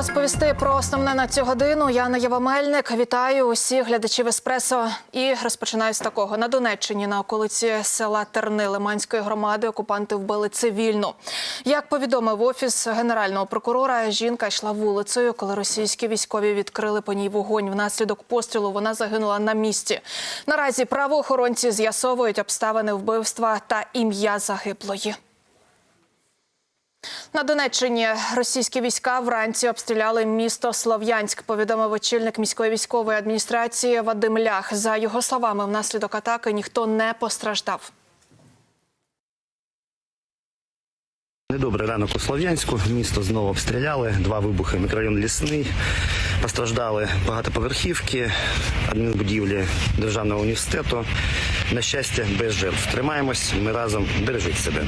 Розповісти про основне на цю годину. Яна Євамельник. Вітаю усіх глядачів еспресо. І розпочинаю з такого на Донеччині на околиці села Терни Лиманської громади. Окупанти вбили цивільну. Як повідомив офіс генерального прокурора, жінка йшла вулицею, коли російські військові відкрили по ній вогонь. Внаслідок пострілу вона загинула на місці. Наразі правоохоронці з'ясовують обставини вбивства та ім'я загиблої. На Донеччині російські війська вранці обстріляли місто Слов'янськ. Повідомив очільник міської військової адміністрації Вадим Лях. За його словами, внаслідок атаки ніхто не постраждав. Недобрий ранок у Слов'янську. Місто знову обстріляли. Два вибухи. Мікрорайон Лісний. Постраждали багатоповерхівки, адмінбудівлі Державного університету. На щастя, без жертв. Тримаємось. Ми разом бережіть себе.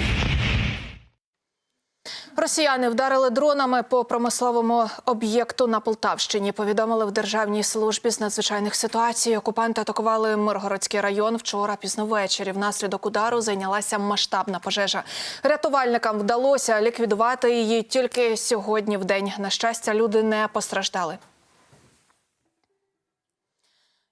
Росіяни вдарили дронами по промисловому об'єкту на Полтавщині. Повідомили в Державній службі з надзвичайних ситуацій. Окупанти атакували Миргородський район вчора пізно ввечері. Внаслідок удару зайнялася масштабна пожежа. Рятувальникам вдалося ліквідувати її тільки сьогодні в день. На щастя, люди не постраждали.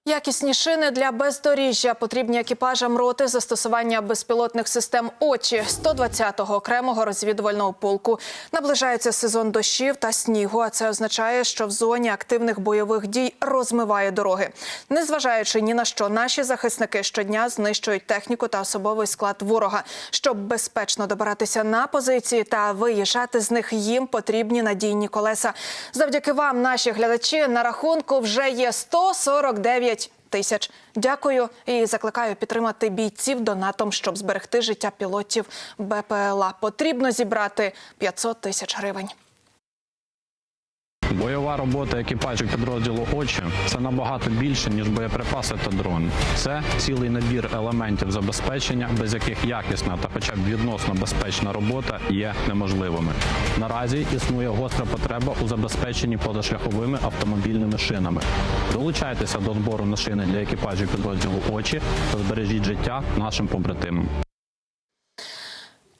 Якісні шини для бездоріжжя потрібні екіпажам роти застосування безпілотних систем очі 120-го окремого розвідувального полку. Наближається сезон дощів та снігу. А це означає, що в зоні активних бойових дій розмиває дороги. Незважаючи ні на що, наші захисники щодня знищують техніку та особовий склад ворога. Щоб безпечно добиратися на позиції та виїжджати з них, їм потрібні надійні колеса. Завдяки вам, наші глядачі, на рахунку вже є 149 тисяч. Дякую і закликаю підтримати бійців донатом, щоб зберегти життя пілотів БПЛА. Потрібно зібрати 500 тисяч гривень. Бойова робота екіпажів підрозділу очі це набагато більше ніж боєприпаси та дрон. Це цілий набір елементів забезпечення, без яких якісна та, хоча б відносно безпечна робота є неможливими. Наразі існує гостра потреба у забезпеченні позашляховими автомобільними шинами. Долучайтеся до збору на шини для екіпажів підрозділу очі та збережіть життя нашим побратимам.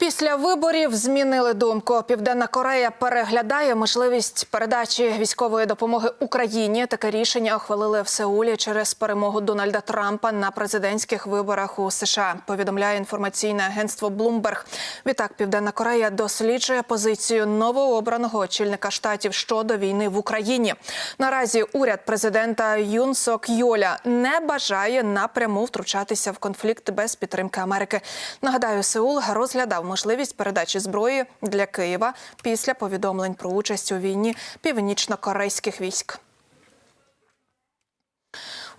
Після виборів змінили думку. Південна Корея переглядає можливість передачі військової допомоги Україні. Таке рішення ухвалили в Сеулі через перемогу Дональда Трампа на президентських виборах у США. Повідомляє інформаційне агентство Bloomberg. Відтак, Південна Корея досліджує позицію новообраного очільника штатів щодо війни в Україні. Наразі уряд президента Юн Сок Йоля не бажає напряму втручатися в конфлікт без підтримки Америки. Нагадаю, Сеул розглядав можливість передачі зброї для Києва після повідомлень про участь у війні північно-корейських військ.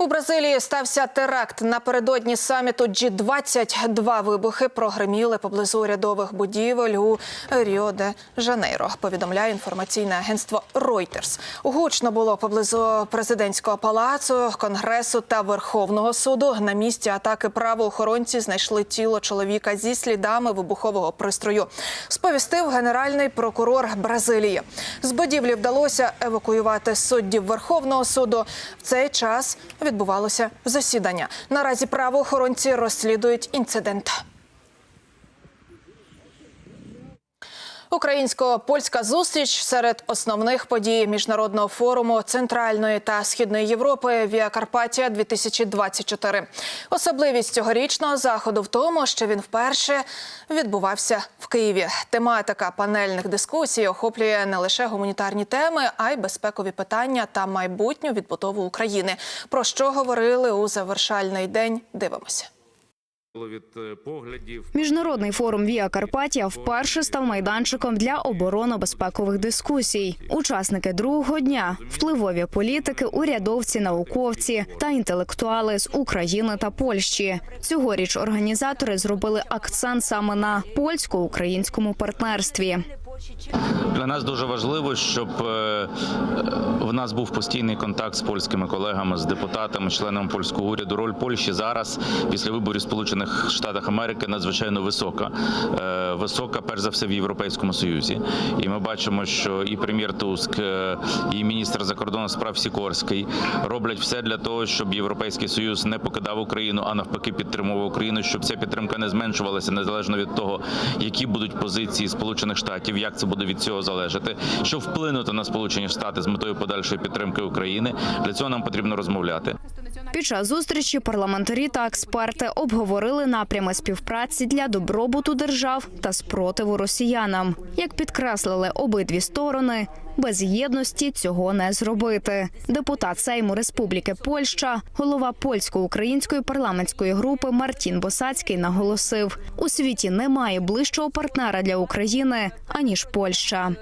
У Бразилії стався теракт напередодні саміту G20. Два вибухи прогреміли поблизу урядових будівель у Ріо де Жанейро. Повідомляє інформаційне агентство Reuters. Гучно було поблизу президентського палацу, конгресу та Верховного суду. На місці атаки правоохоронці знайшли тіло чоловіка зі слідами вибухового пристрою. Сповістив генеральний прокурор Бразилії. З будівлі вдалося евакуювати суддів Верховного суду. В цей час відбувалося засідання. Наразі правоохоронці розслідують інцидент. Українсько-польська зустріч серед основних подій міжнародного форуму Центральної та Східної Європи Віа Карпатія 2024 Особливість цьогорічного заходу в тому, що він вперше відбувався в Києві. Тематика панельних дискусій охоплює не лише гуманітарні теми, а й безпекові питання та майбутню відбудову України. Про що говорили у завершальний день? Дивимося. Від е, поглядів. Міжнародний форум Віа Карпатія вперше став майданчиком для оборонно-безпекових дискусій. Учасники другого дня впливові політики, урядовці, науковці та інтелектуали з України та Польщі. Цьогоріч організатори зробили акцент саме на польсько-українському партнерстві. Для нас дуже важливо, щоб е, в нас був постійний контакт з польськими колегами, з депутатами, членами польського уряду. Роль Польщі зараз, після виборів Сполучених Штатів Америки, надзвичайно висока. Е, Висока, перш за все, в Європейському Союзі. І ми бачимо, що і прем'єр Туск, е, і міністр закордонних справ Сікорський роблять все для того, щоб Європейський Союз не покидав Україну, а навпаки підтримував Україну, щоб ця підтримка не зменшувалася незалежно від того, які будуть позиції Сполучених Штатів, як як це буде від цього залежати, щоб вплинути на Сполучені Штати з метою подальшої підтримки України. Для цього нам потрібно розмовляти. Під час зустрічі парламентарі та експерти обговорили напрями співпраці для добробуту держав та спротиву росіянам. Як підкреслили обидві сторони, без єдності цього не зробити. Депутат Сейму Республіки Польща, голова польсько-української парламентської групи Мартін Босацький наголосив: у світі немає ближчого партнера для України аніж Польща.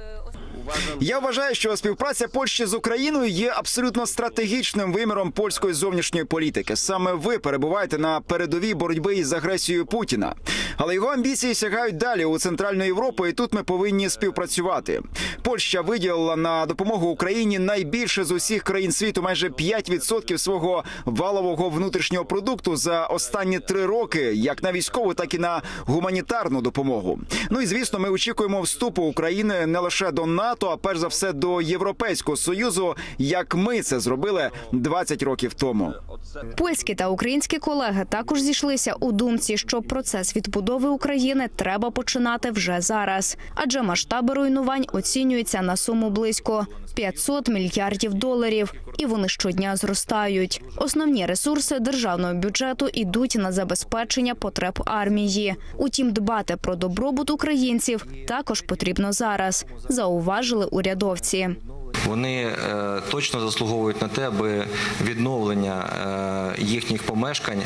Я вважаю, що співпраця Польщі з Україною є абсолютно стратегічним виміром польської зовнішньої політики. Саме ви перебуваєте на передовій боротьби із агресією Путіна. Але його амбіції сягають далі у Центральну Європу, і тут ми повинні співпрацювати. Польща виділила на допомогу Україні найбільше з усіх країн світу, майже 5% свого валового внутрішнього продукту за останні три роки, як на військову, так і на гуманітарну допомогу. Ну і звісно, ми очікуємо вступу України не лише до НАТО, а перш за все до Європейського союзу, як ми це зробили 20 років тому. Польські та українські колеги також зійшлися у думці, що процес відбудови України треба починати вже зараз, адже масштаби руйнувань оцінюються на суму близько 500 мільярдів доларів, і вони щодня зростають. Основні ресурси державного бюджету йдуть на забезпечення потреб армії. Утім, дбати про добробут українців також потрібно зараз, зауважили урядовці. Вони е, точно заслуговують на те, аби відновлення е, їхніх помешкань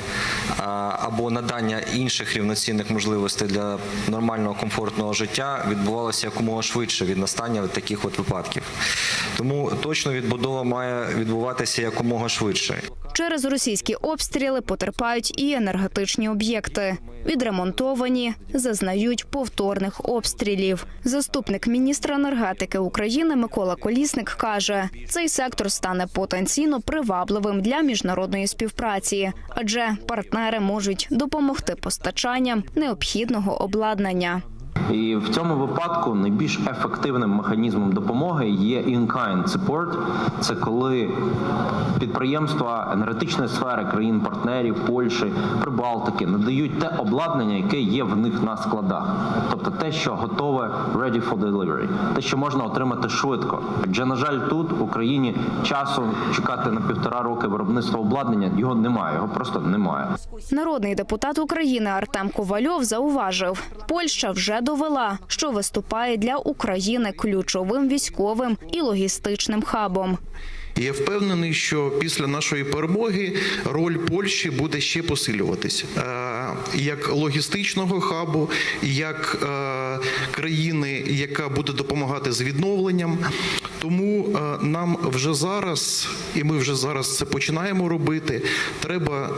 або надання інших рівноцінних можливостей для нормального комфортного життя відбувалося якомога швидше від настання таких от випадків. Тому точно відбудова має відбуватися якомога швидше. Через російські обстріли потерпають і енергетичні об'єкти. Відремонтовані, зазнають повторних обстрілів. Заступник міністра енергетики України Микола Колісник каже, цей сектор стане потенційно привабливим для міжнародної співпраці, адже партнери можуть допомогти постачанням необхідного обладнання. І в цьому випадку найбільш ефективним механізмом допомоги є in-kind support. Це коли підприємства енергетичної сфери країн-партнерів Польщі, Прибалтики надають те обладнання, яке є в них на складах, тобто те, що готове ready for delivery, те, що можна отримати швидко. Адже на жаль, тут в Україні часу чекати на півтора роки виробництва обладнання його немає, його просто немає. Народний депутат України Артем Ковальов зауважив, Польща вже довела, що виступає для України ключовим військовим і логістичним хабом. І Я впевнений, що після нашої перемоги роль Польщі буде ще посилюватися Е, як логістичного хабу, як е, країни, яка буде допомагати з відновленням. Тому е, нам вже зараз, і ми вже зараз це починаємо робити. Треба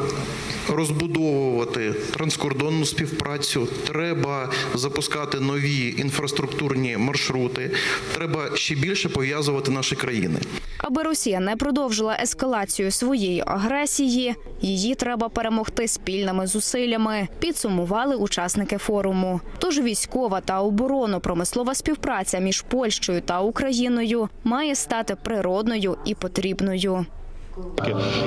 розбудовувати транскордонну співпрацю, треба запускати нові інфраструктурні маршрути. Треба ще більше пов'язувати наші країни. Аби Росія не продовжила ескалацію своєї агресії, її треба перемогти спільними зусиллями. Підсумували учасники форуму. Тож військова та оборонно-промислова співпраця між Польщею та Україною має стати природною і потрібною.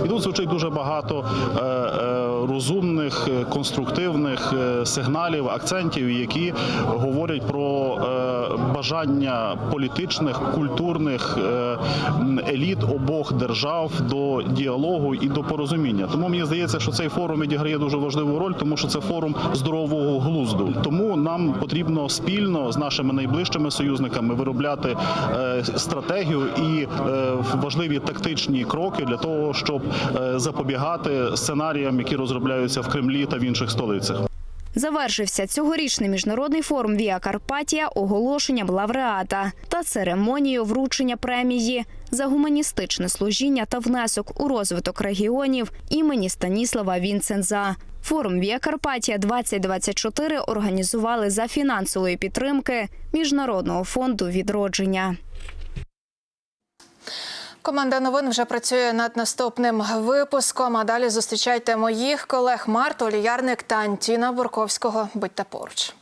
І тут звучить дуже багато е, е, розумних, е, конструктивних сигналів, акцентів, які говорять про бажання політичних, культурних е, еліт обох держав до діалогу і до порозуміння. Тому мені здається, що цей форум відіграє дуже важливу роль, тому що це форум здорового глузду. Тому нам потрібно спільно з нашими найближчими союзниками виробляти е, стратегію і е, важливі тактичні кроки для того, щоб запобігати сценаріям, які розробляються в Кремлі та в інших столицях. Завершився цьогорічний міжнародний форум Віа Карпатія оголошенням лауреата та церемонією вручення премії за гуманістичне служіння та внесок у розвиток регіонів імені Станіслава Вінценза. Форум Віа Карпатія 2024 організували за фінансової підтримки Міжнародного фонду відродження. Команда новин вже працює над наступним випуском. А далі зустрічайте моїх колег Марту Оліярник та Антіна Бурковського. Будьте поруч.